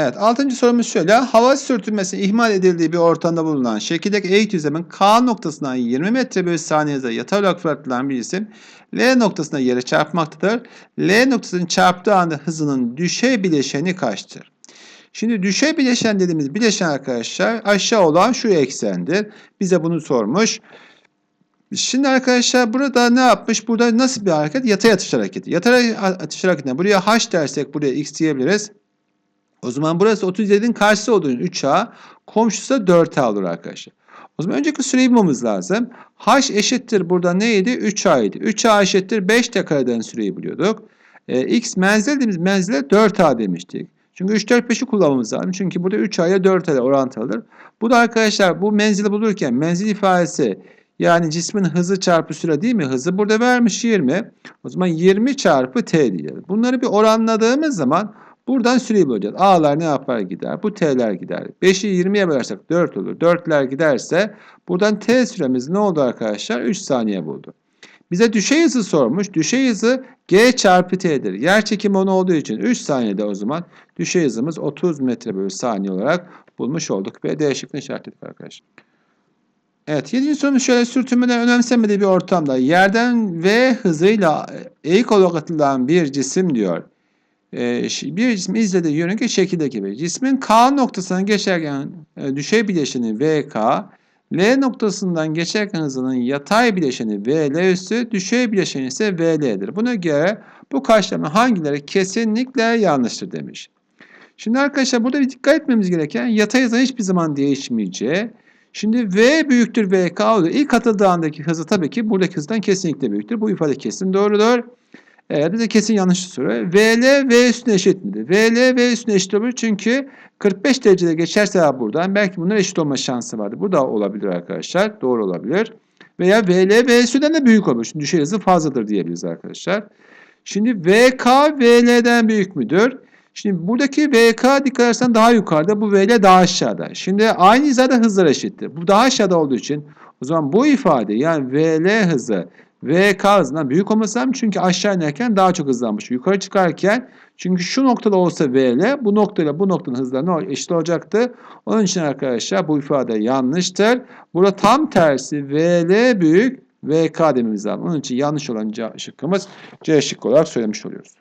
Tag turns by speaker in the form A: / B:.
A: Evet, altıncı sorumuz şöyle. Hava sürtünmesi ihmal edildiği bir ortamda bulunan şekildeki eğik düzlemin K noktasından 20 metre bölü saniye hızla yatay olarak fırlatılan bir cisim L noktasına yere çarpmaktadır. L noktasının çarptığı anda hızının düşey bileşeni kaçtır? Şimdi düşey bileşen dediğimiz bileşen arkadaşlar aşağı olan şu eksendir. Bize bunu sormuş. Şimdi arkadaşlar burada ne yapmış? Burada nasıl bir hareket? Yatay atış hareketi. Yatay atış hareketine buraya h dersek buraya x diyebiliriz. O zaman burası 37'nin karşısı olduğu için 3A, komşusu da 4A olur arkadaşlar. O zaman önceki süreyi bulmamız lazım. H eşittir burada neydi? 3A idi. 3A eşittir 5 t kareden süreyi buluyorduk. Ee, X menzil dediğimiz menzile 4A demiştik. Çünkü 3, 4, 5'i kullanmamız lazım. Çünkü burada 3A ile 4A ile orantılıdır. Bu da arkadaşlar bu menzili bulurken menzil ifadesi yani cismin hızı çarpı süre değil mi? Hızı burada vermiş 20. O zaman 20 çarpı t diyelim. Bunları bir oranladığımız zaman Buradan süreyi bulacağız. A'lar ne yapar gider? Bu T'ler gider. 5'i 20'ye bölersek 4 olur. 4'ler giderse buradan T süremiz ne oldu arkadaşlar? 3 saniye buldu. Bize düşey hızı sormuş. Düşey hızı G çarpı T'dir. Yer çekimi 10 olduğu için 3 saniyede o zaman düşey hızımız 30 metre bölü saniye olarak bulmuş olduk. Ve D şıkkını işaretledik arkadaşlar. Evet 7. sorumuz şöyle sürtünmeden önemsenmediği bir ortamda yerden V hızıyla eğik olarak atılan bir cisim diyor. Ee, bir cismi izlediği yörünge şekildeki bir cismin K noktasından geçerken e, düşey bileşeni VK, L noktasından geçerken hızının yatay bileşeni VL üstü, düşey bileşeni ise VL'dir. Buna göre bu karşılama hangileri kesinlikle yanlıştır demiş. Şimdi arkadaşlar burada bir dikkat etmemiz gereken yatay hızın hiçbir zaman değişmeyeceği. Şimdi V büyüktür VK oluyor. İlk atıldığı andaki hızı tabii ki buradaki hızdan kesinlikle büyüktür. Bu ifade kesin doğrudur. Evet bize kesin yanlış soru. VL V üstüne eşit midir? VL V üstüne eşit olur çünkü 45 derecede geçerse buradan belki bunlar eşit olma şansı vardır. Bu da olabilir arkadaşlar. Doğru olabilir. Veya VL V üstünden de büyük olur. Şimdi düşey hızı fazladır diyebiliriz arkadaşlar. Şimdi VK VL'den büyük müdür? Şimdi buradaki VK dikkat edersen daha yukarıda. Bu VL daha aşağıda. Şimdi aynı hizada hızlar eşittir. Bu daha aşağıda olduğu için o zaman bu ifade yani VL hızı VK hızından büyük olması lazım. Çünkü aşağı inerken daha çok hızlanmış. Yukarı çıkarken çünkü şu noktada olsa VL bu noktayla bu noktanın hızları eşit olacaktı. Onun için arkadaşlar bu ifade yanlıştır. Burada tam tersi VL büyük VK dememiz lazım. Onun için yanlış olan C şıkkımız C şıkkı olarak söylemiş oluyoruz.